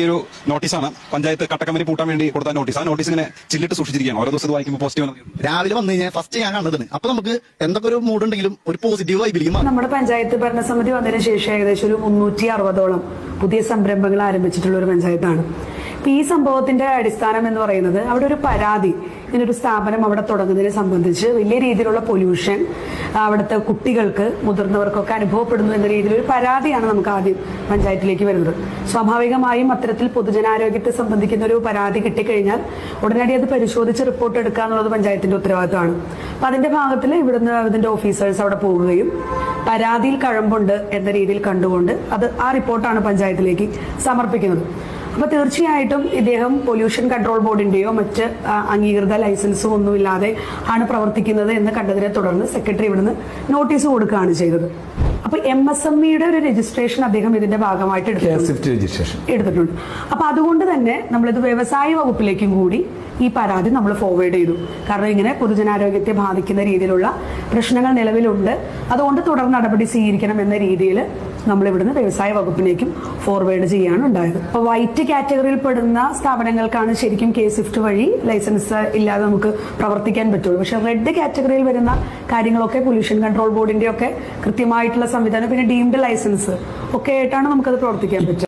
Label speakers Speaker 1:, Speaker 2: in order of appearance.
Speaker 1: ഈ ഒരു നോട്ടീസാണ്. പഞ്ചായത്ത് കട്ടക്കമ്പനി പൂട്ടാൻ വേണ്ടി കൊടുത്ത നോട്ടീസ്. ആ നോട്ടീസ് ഇങ്ങനെ ചില്ലിട്ട് സൂക്ഷിച്ചിരിക്കുകയാണ്. ഓരോ ദിവസം വായിക്കുമ്പോൾ പോസിറ്റീവ്
Speaker 2: രാവിലെ വന്നു കഴിഞ്ഞാൽ ഫസ്റ്റ് ഞാൻ കണ്ടതിന്. അപ്പൊ നമുക്ക് എന്തൊക്കെ ഒരു മൂഡ് ഉണ്ടെങ്കിലും ഒരു പോസിറ്റീവ് വൈബിലേക്ക്
Speaker 3: നമ്മുടെ പഞ്ചായത്ത് ഭരണസമിതി വന്നതിന് ശേഷം ഏകദേശം ഒരു മുന്നൂറ്റി അറുപതോളം പുതിയ സംരംഭങ്ങൾ ആരംഭിച്ചിട്ടുള്ള ഒരു പഞ്ചായത്താണ്. ഈ സംഭവത്തിന്റെ അടിസ്ഥാനം എന്ന് പറയുന്നത് അവിടെ ഒരു പരാതി ഇങ്ങനൊരു സ്ഥാപനം അവിടെ തുടങ്ങുന്നതിനെ സംബന്ധിച്ച് വലിയ രീതിയിലുള്ള പൊല്യൂഷൻ അവിടുത്തെ കുട്ടികൾക്ക് മുതിർന്നവർക്കൊക്കെ അനുഭവപ്പെടുന്നു എന്ന രീതിയിൽ ഒരു പരാതിയാണ് നമുക്ക് ആദ്യം പഞ്ചായത്തിലേക്ക് വരുന്നത്. സ്വാഭാവികമായും അത്തരത്തിൽ പൊതുജനാരോഗ്യത്തെ സംബന്ധിക്കുന്ന ഒരു പരാതി കിട്ടിക്കഴിഞ്ഞാൽ ഉടനടി അത് പരിശോധിച്ച് റിപ്പോർട്ട് എടുക്കുക എന്നുള്ളത് പഞ്ചായത്തിന്റെ ഉത്തരവാദിത്തമാണ് അപ്പൊ അതിന്റെ ഭാഗത്തിൽ ഇവിടുന്ന് ഇതിന്റെ ഓഫീസേഴ്സ് അവിടെ പോവുകയും പരാതിയിൽ കഴമ്പുണ്ട് എന്ന രീതിയിൽ കണ്ടുകൊണ്ട് അത് ആ റിപ്പോർട്ടാണ് പഞ്ചായത്തിലേക്ക് സമർപ്പിക്കുന്നത്. അപ്പൊ തീർച്ചയായിട്ടും ഇദ്ദേഹം പൊല്യൂഷൻ കൺട്രോൾ ബോർഡിന്റെയോ മറ്റ് അംഗീകൃത ലൈസൻസോ ഒന്നുമില്ലാതെ ആണ് പ്രവർത്തിക്കുന്നത് എന്ന് കണ്ടതിനെ തുടർന്ന് സെക്രട്ടറി ഇവിടുന്ന് നോട്ടീസ് കൊടുക്കുകയാണ് ചെയ്തത്. അപ്പൊ എം എസ് എം ഇയുടെ ഒരു രജിസ്ട്രേഷൻ അദ്ദേഹം ഇതിന്റെ ഭാഗമായിട്ട് എടുത്തിട്ടുണ്ട്. എടുത്തിട്ടുണ്ട്. അപ്പൊ അതുകൊണ്ട് തന്നെ നമ്മളിത് വ്യവസായ വകുപ്പിലേക്കും കൂടി ഈ പരാതി നമ്മൾ ഫോർവേഡ് ചെയ്തു. കാരണം ഇങ്ങനെ പൊതുജനാരോഗ്യത്തെ ബാധിക്കുന്ന രീതിയിലുള്ള പ്രശ്നങ്ങൾ നിലവിലുണ്ട്. അതുകൊണ്ട് തുടർ നടപടി സ്വീകരിക്കണം എന്ന രീതിയിൽ നമ്മൾ ഇവിടുന്ന് വ്യവസായ വകുപ്പിലേക്കും ഫോർവേഡ് ചെയ്യാണ് ഉണ്ടായത്. അപ്പൊ വൈറ്റ് കാറ്റഗറിയിൽ പെടുന്ന സ്ഥാപനങ്ങൾക്കാണ് ശരിക്കും കെ സ്വിഫ്റ്റ് വഴി ലൈസൻസ് ഇല്ലാതെ നമുക്ക് പ്രവർത്തിക്കാൻ പറ്റുള്ളൂ. പക്ഷെ റെഡ് കാറ്റഗറിയിൽ വരുന്ന കാര്യങ്ങളൊക്കെ പൊല്യൂഷൻ കൺട്രോൾ ബോർഡിന്റെ ഒക്കെ കൃത്യമായിട്ടുള്ള സംവിധാനം പിന്നെ ഡീംഡ് ലൈസൻസ് ഒക്കെ ആയിട്ടാണ് നമുക്കത് പ്രവർത്തിക്കാൻ പറ്റുക.